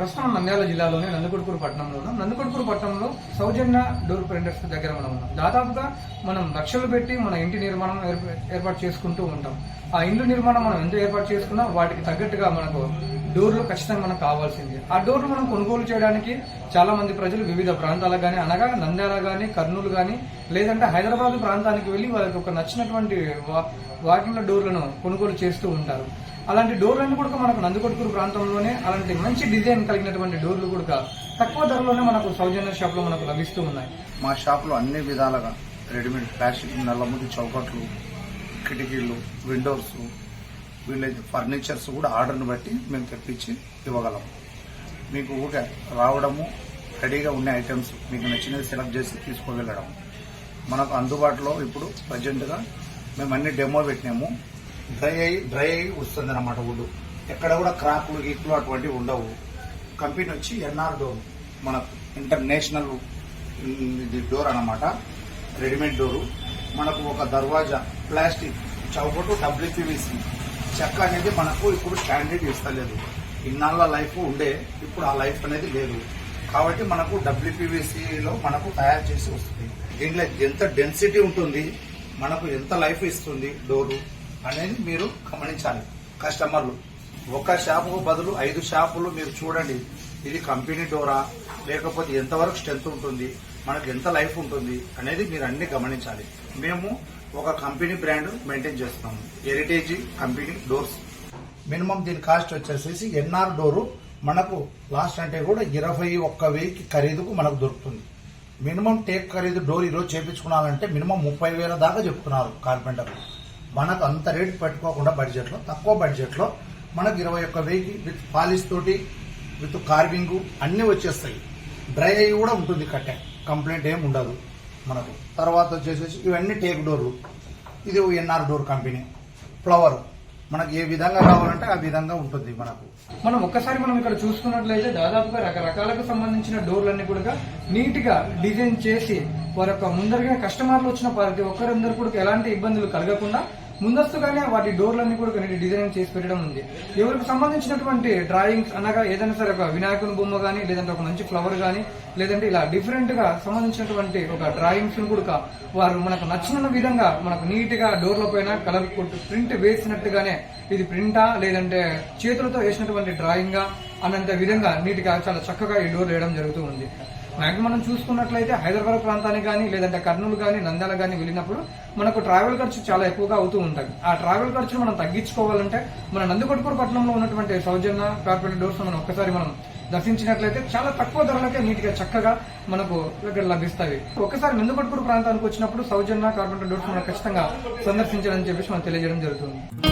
ప్రస్తుతం నంద్యాల జిల్లాలోని నందుకొడుకూరు పట్టణంలో ఉన్నాం. నందుకొడుకూరు పట్టణంలో సౌజన్య డోర్ ప్రింటర్స్ దగ్గర మనం ఉన్నాం. దాదాపుగా మనం లక్షలు పెట్టి మన ఇంటి నిర్మాణం ఏర్పాటు చేసుకుంటూ ఉంటాం. ఆ ఇండ్లు నిర్మాణం మనం ఎంత ఏర్పాటు చేసుకున్నా? వాటికి తగ్గట్టుగా మనకు డోర్లు ఖచ్చితంగా మనకు కావాల్సింది. ఆ డోర్లు మనం కొనుగోలు చేయడానికి చాలా మంది ప్రజలు వివిధ ప్రాంతాలకు కానీ అనగా నంద్యాల కానీ కర్నూలు కానీ లేదంటే హైదరాబాద్ ప్రాంతానికి వెళ్ళి వాళ్ళకి ఒక నచ్చినటువంటి వా- వాకింగ్ల డోర్లను కొనుగోలు చేస్తూ ఉంటారు. అలాంటి డోర్లన్నీ కూడా మనకు నందుకొట్టుకూరు ప్రాంతంలోనే అలాంటి మంచి డిజైన్ కలిగినటువంటి డోర్లు కూడా తక్కువ ధరలోనే మనకు సౌజన్య షాప్లో మనకు లభిస్తూ ఉన్నాయి. మా షాప్లో అన్ని విధాలుగా రెడీమేడ్ ప్లాస్టిక్ నల్లముడి చౌకట్లు కిటికీలు విండోస్ వీళ్ళ ఫర్నిచర్స్ కూడా ఆర్డర్ని బట్టి మేము తెప్పించి ఇవ్వగలం. మీకు ఊరికే రావడము రెడీగా ఉన్న ఐటమ్స్ మీకు నచ్చినవి సెలెక్ట్ చేసి తీసుకోగలడం. మనకు అందుబాటులో ఇప్పుడు ప్రజెంట్గా మేము అన్ని డెమో పెట్టినాము. డ్రై అయ్యి డ్రై అయ్యి వస్తుంది అనమాట వుడ్ ఎక్కడ కూడా క్రాకులు గీకులు అటువంటివి ఉండవు. కంపెనీ వచ్చి ఎన్ఆర్ డోర్ మన ఇంటర్నేషనల్ డోర్ అనమాట రెడీమేడ్ డోరు. మనకు ఒక దర్వాజా ప్లాస్టిక్ చౌకటు డబ్ల్యూపీవీసీ చెక్క అనేది మనకు ఇప్పుడు స్టాండర్డ్ ఇస్తలేదు. ఇన్నాళ్ళ లైఫ్ ఉండే ఇప్పుడు ఆ లైఫ్ అనేది లేదు. కాబట్టి మనకు డబ్ల్యూపీవీసీలో మనకు తయారు చేసి వస్తుంది. దీంట్లో ఎంత డెన్సిటీ ఉంటుంది మనకు ఎంత లైఫ్ ఇస్తుంది డోరు? అనేది మీరు గమనించాలి. కస్టమర్లు ఒక షాపుకు బదులు ఐదు షాపులు మీరు చూడండి. ఇది కంపెనీ డోరా లేకపోతే ఎంతవరకు స్ట్రెంత్ ఉంటుంది మనకు ఎంత లైఫ్ ఉంటుంది అనేది మీరు అన్ని గమనించాలి. మేము ఒక కంపెనీ బ్రాండ్ మెయింటైన్ చేస్తున్నాము హెరిటేజ్ కంపెనీ డోర్స్. మినిమం దీని కాస్ట్ వచ్చేసేసి ఎన్ఆర్ డోరు మనకు లాస్ట్ అంటే కూడా ఇరవై ఒక్క వెయ్యికి ఖరీదుకు మనకు దొరుకుతుంది. మినిమం టేక్ ఖరీదు డోర్ ఈరోజు చేపించుకున్నారంటే మినిమం ముప్పై వేల దాకా చెప్తున్నారు కార్పెంటర్లు. మనకు అంత రేటు పెట్టుకోకుండా బడ్జెట్లో తక్కువ బడ్జెట్లో మనకు ఇరవై ఒక్క వెహికల్ విత్ పాలిష్ తోటి విత్ కార్వింగ్ అన్నీ వచ్చేస్తాయి. డ్రై అయ్యి కూడా ఉంటుంది కట్టె. కంప్లైంట్ ఏం ఉండదు మనకు. తర్వాత వచ్చేసేసి ఇవన్నీ టేక్ డోర్లు. ఇది ఎన్ఆర్ డోర్ కంపెనీ. ఫ్లవర్. మనకు ఏ విధంగా కావాలంటే ఆ విధంగా ఉంటుంది మనకు. మనం ఒక్కసారి మనం ఇక్కడ చూసుకున్నట్లయితే దాదాపుగా రకరకాలకు సంబంధించిన డోర్లన్నీ కూడా నీట్గా డిజైన్ చేసి వారి యొక్క ముందరగా కస్టమర్లు వచ్చిన ప్రతి ఒక్కరందరూ కూడా ఎలాంటి ఇబ్బందులు కలగకుండా ముందస్తుగానే వాటి డోర్లన్నీ కూడా కొన్ని డిజైన్ చేసి పెట్టడం ఉంది. ఎవరికి సంబంధించినటువంటి డ్రాయింగ్స్ అనగా ఏదైనా సరే ఒక వినాయకుని బొమ్మ కానీ లేదంటే ఒక మంచి ఫ్లవర్ కానీ లేదంటే ఇలా డిఫరెంట్గా సంబంధించినటువంటి ఒక డ్రాయింగ్స్ కూడా వారు మనకు నచ్చిన విధంగా మనకు నీట్గా డోర్ల పైన కలర్ ప్రింట్ వేసినట్టుగానే ఇది ప్రింటా లేదంటే చేతులతో వేసినటువంటి డ్రాయింగ్ అన్నంత విధంగా నీట్గా చాలా చక్కగా ఈ డోర్ వేయడం జరుగుతూ ఉంది. మ్యాక్సిమం మనం చూసుకున్నట్లయితే హైదరాబాద్ ప్రాంతానికి కానీ లేదంటే కర్నూలు కానీ నంద్యాల కానీ వెళ్ళినప్పుడు మనకు ట్రావెల్ ఖర్చు చాలా ఎక్కువగా అవుతూ ఉంటుంది. ఆ ట్రావెల్ ఖర్చును మనం తగ్గించుకోవాలంటే మన నందికొట్టుకూరు పట్టణంలో ఉన్నటువంటి సౌజన్య కార్పొరేట్ డోర్స్ మనం ఒక్కసారి మనం దర్శించినట్లయితే చాలా తక్కువ ధరలకే నీట్గా చక్కగా మనకు ఇక్కడ లభిస్తాయి. ఒకసారి నందికొట్కూరు ప్రాంతానికి వచ్చినప్పుడు సౌజన్య కార్పొరేట్ డోర్స్ మనం ఖచ్చితంగా సందర్శించాలని చెప్పేసి మనం తెలియజేయడం జరుగుతుంది.